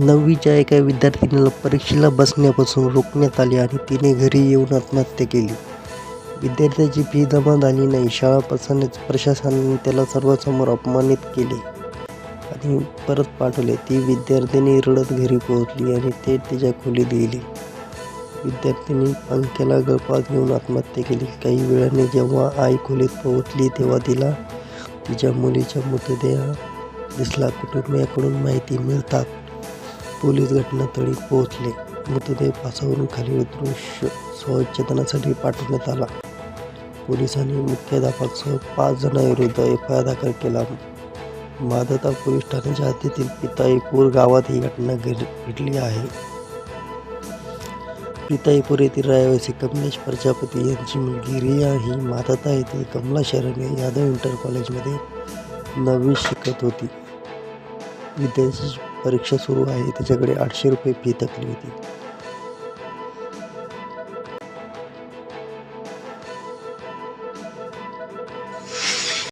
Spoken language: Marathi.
नववीच्या एका विद्यार्थिनीला परीक्षेला बसण्यापासून रोखण्यात आले आणि तिने घरी येऊन आत्महत्या केली. विद्यार्थ्याची फी जमा झाली नाही. शाळा प्रशासनाने प्रशासनाने त्याला सर्वांसमोर अपमानित केले आणि परत पाठवले. ती विद्यार्थिनी रडत घरी पोहोचली आणि ते तिच्या खोलीत गेली. विद्यार्थिनी पंख्याला गळफास घेऊन आत्महत्या केली. काही वेळाने जेव्हा आई खोलीत पोहोचली तेव्हा तिला तिच्या मुलीचा मृतदेह दिसला. कुटुंबियाकडून माहिती मिळतात पोलीस घटनास्थळी पोहोचले. मृतदेह पासावरून खाली उतरून श पाठवण्यात आला. पोलिसांनी मुख्याध्यापकासह पाच जणांविरुद्ध एफ आय आर दाखल केला. माधवता पोलीस ठाण्याच्या हद्दीतील पिताईपूर गावात ही घटना घडली आहे. पिताईपूर येथील रहिवासी कमलेश प्रजापती यांची मुलगी रिया ही माधवता येथील कमला शरणे यादव इंटर कॉलेजमध्ये नववी शिकत होती. विद्यार्थ्याची परीक्षा सुरू आहे. त्याच्याकडे आठशे रुपये फी थकली होती.